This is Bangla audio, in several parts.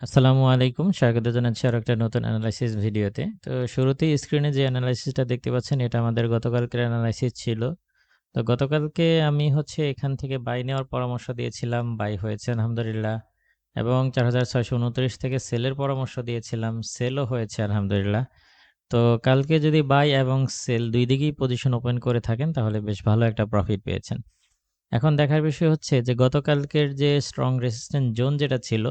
আসসালামু আলাইকুম। স্বাগত জানাচ্ছি আরও একটা নতুন এনালাইসিস ভিডিওতে। তো শুরুতেই স্ক্রিনে যে অ্যানালাইসিসটা দেখতে পাচ্ছেন এটা আমাদের গতকালকের এনালাইসিস ছিল। তো গতকালকে আমি হচ্ছে এখান থেকে বাই নেওয়ার পরামর্শ দিয়েছিলাম, বাই হয়েছে আলহামদুলিল্লাহ। এবং ৪৬২৯ থেকে সেলের পরামর্শ দিয়েছিলাম, সেলও হয়েছে আলহামদুলিল্লাহ। তো কালকে যদি বাই এবং সেল দুই দিকেই পজিশন ওপেন করে থাকেন তাহলে বেশ ভালো একটা প্রফিট পেয়েছেন। এখন দেখার বিষয় হচ্ছে যে গতকালকের যে স্ট্রং রেসিস্ট্যান্ট জোন যেটা ছিল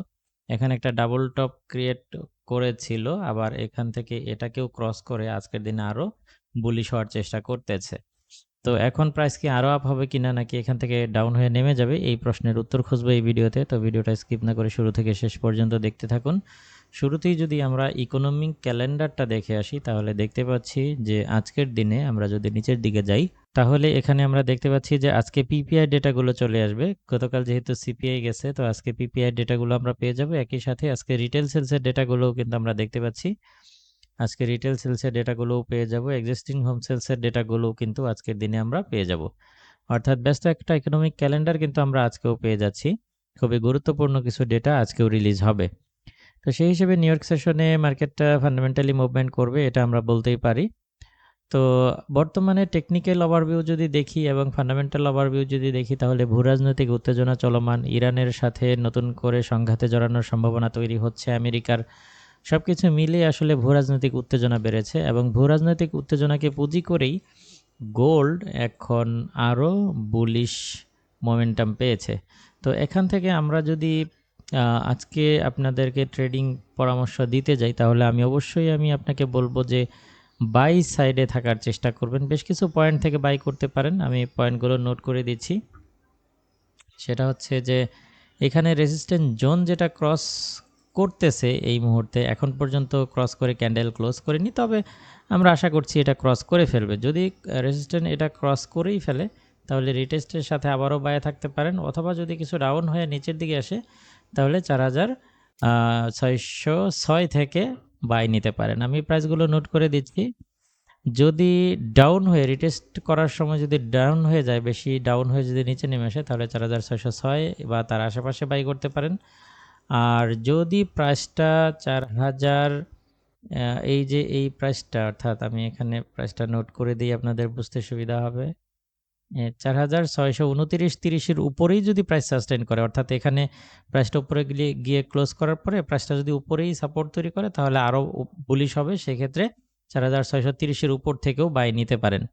এখানে একটা ডাবল টপ ক্রিয়েট করেছিল, আবার এখান থেকে এটাকেও ক্রস করে আজকের দিনে আরও বুলিশ হওয়ার চেষ্টা করতেছে। তো এখন প্রাইস কি আরও আপ হবে কিনা নাকি এখান থেকে ডাউন হয়ে নেমে যাবে, এই প্রশ্নের উত্তর খুঁজবো এই ভিডিওতে। তো ভিডিওটা স্কিপ না করে শুরু থেকে শেষ পর্যন্ত দেখতে থাকুন। শুরুতেই যদি আমরা ইকোনমিক ক্যালেন্ডারটা দেখে আসি, তাহলে দেখতে পাচ্ছি যে আজকের দিনে আমরা যদি নিচের দিকে যাই তাহলে এখানে আমরা দেখতে পাচ্ছি যে আজকে পিপিআই ডেটাগুলো চলে আসবে। গতকাল যেহেতু সিপিআই গেছে, তো আজকে পিপিআই ডেটাগুলো আমরা পেয়ে যাব। একই সাথে আজকে রিটেল সেলসের ডেটাগুলোও কিন্তু আমরা দেখতে পাচ্ছি। আজকে রিটেল সেলসের ডেটাগুলোও পেয়ে যাব। এক্সিস্টিং হোম সেলসের ডেটাগুলোও কিন্তু আজকের দিনে আমরা পেয়ে যাব। অর্থাৎ ব্যস্ত একটা ইকোনমিক ক্যালেন্ডার কিন্তু আমরা আজকেও পেয়ে যাচ্ছি। খুবই গুরুত্বপূর্ণ কিছু ডেটা আজকেও রিলিজ হবে। তো সেই হিসেবে নিউ ইয়র্ক সেশনে মার্কেটটা ফান্ডামেন্টালি মুভমেন্ট করবে, এটা আমরা বলতেই পারি। তো বর্তমানে টেকনিক্যাল ওভারভিউ যদি দেখি এবং ফান্ডামেন্টাল ওভারভিউ যদি দেখি, তাহলে ভূরাজনৈতিক উত্তেজনা চলমান, ইরানের সাথে নতুন করে সংঘাতে জড়ানোর সম্ভাবনা তৈরি হচ্ছে আমেরিকার। সব কিছু মিলে আসলে ভূরাজনৈতিক উত্তেজনা বেড়েছে এবং ভূরাজনৈতিক উত্তেজনাকে পুঁজি করেই গোল্ড এখন আরও বুলিশ মোমেন্টাম পেয়েছে। তো এখান থেকে আমরা যদি আজকে আপনাদেরকে ট্রেডিং পরামর্শ দিতে যাই, তাহলে আমি অবশ্যই আমি আপনাকে বলব যে বাই সাইডে থাকার চেষ্টা করবেন। বেশ কিছু পয়েন্ট থেকে বাই করতে পারেন। আমি পয়েন্টগুলো নোট করে দিচ্ছি। সেটা হচ্ছে যে, এখানে রেজিস্ট্যান্ট জোন যেটা ক্রস করতেছে এই মুহূর্তে, এখন পর্যন্ত ক্রস করে ক্যান্ডেল ক্লোজ করেনি। তবে আমরা আশা করছি এটা ক্রস করে ফেলবে। যদি রেজিস্ট্যান্ট এটা ক্রস করেই ফেলে, তাহলে রিটেস্টের সাথে আবারও বায়ে থাকতে পারেন। অথবা যদি কিছু ডাউন হয়ে নিচের দিকে আসে, তাহলে চার হাজার ছয়শো ছয় থেকে বাই নিতে পারেন। আমি প্রাইসগুলো নোট করে দিচ্ছি। যদি ডাউন হয়ে রিটেস্ট করার সময় যদি ডাউন হয়ে যায়, বেশি ডাউন হয়ে যদি নিচে নেমে আসে, তাহলে চার হাজার ছয়শো ছয় বা তার আশেপাশে বাই করতে পারেন। আর যদি প্রাইসটা চার হাজার এই যে, এই প্রাইসটা অর্থাৎ আমি এখানে প্রাইসটা নোট করে দিই, আপনাদের বুঝতে সুবিধা হবে। চার হাজার ছয়শো উনতিরিশ তিরিশের উপরেই যদি প্রাইস সাস্টেন করে, অর্থাৎ এখানে প্রাইসটা উপরে গিয়ে গিয়ে ক্লোজ করার পরে প্রাইসটা যদি উপরেই সাপোর্ট তৈরি করে, তাহলে আরও বুলিশ হবে। সেক্ষেত্রে চার হাজার ছয়শো তিরিশের উপর থেকেও বাই নিতে পারেন।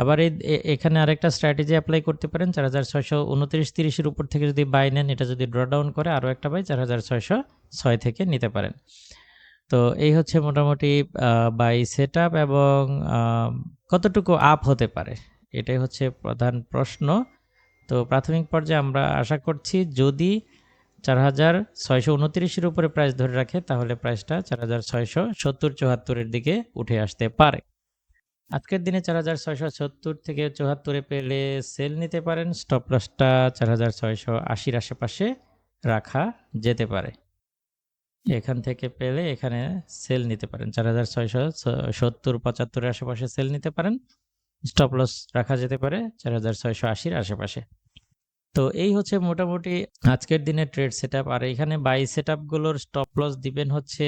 আবার এই এখানে আরেকটা স্ট্র্যাটেজি অ্যাপ্লাই করতে পারেন। চার হাজার ছয়শো উনত্রিশ তিরিশের উপর থেকে যদি বাই নেন, এটা যদি ড্র ডাউন করে আরও একটা বাই চার হাজার ছয়শো ছয় থেকে নিতে পারেন। তো এই হচ্ছে মোটামুটি বাই সেট এবং কতটুকু আপ হতে পারে। এটাই হচ্ছে প্রধান প্রশ্ন। তো প্রাথমিক পর্যায়ে আমরা আশা করছি যদি চার হাজার ছয়শো উনত্রিশের উপরে প্রাইস ধরে রাখে, তাহলে প্রাইসটা চার হাজার ছয়শো সত্তর চুয়াত্তরের দিকে উঠে আসতে পারে। আজকের দিনে চার হাজার ছয়শো সত্তর থেকে চুয়াত্তরে পেলে সেল নিতে পারেন স্টপ লসটা চার হাজার ছয়শো আশির আশেপাশে রাখা যেতে পারে। এখান থেকে পেলে এখানে সেল নিতে পারেন, চার হাজার ছয়শো সত্তর পঁচাত্তরের আশেপাশে সেল নিতে পারেন। স্টপ লস রাখা যেতে পারে চার হাজার ছয়শো আশির আশেপাশে। তো এই হচ্ছে মোটামুটি আজকের দিনের ট্রেড সেট আর এখানে বাই সেট আপগুলোর স্টপ লস দিবেন হচ্ছে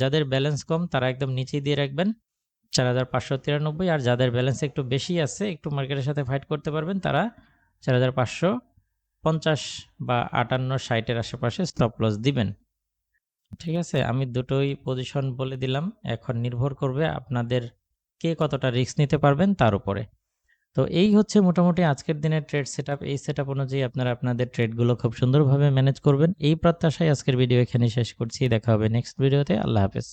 যাদের ব্যালেন্স কম, তারা একদম নিচেই দিয়ে রাখবেন চার হাজার পাঁচশো তিরানব্বই। আর যাদের ব্যালেন্স একটু বেশি আছে, একটু মার্কেটের সাথে ফাইট করতে পারবেন, তারা চার হাজার পাঁচশো পঞ্চাশ বা আটান্ন ষাটের আশেপাশে স্টপ লস দিবেন। ঠিক আছে? আমি দুটোই পজিশন বলে দিলাম। এখন নির্ভর করবে আপনাদের কে কতটা রিস্ক নিতে পারবেন তার উপরে। তো এই হচ্ছে মোটামুটি আজকের দিনের ট্রেড সেট এই সেট অনুযায়ী আপনারা আপনাদের ট্রেডগুলো খুব সুন্দরভাবে ম্যানেজ করবেন। এই প্রত্যাশায় আজকের ভিডিও এখানে শেষ করছি। দেখা হবে নেক্সট ভিডিওতে আল্লাহ হাফেজ।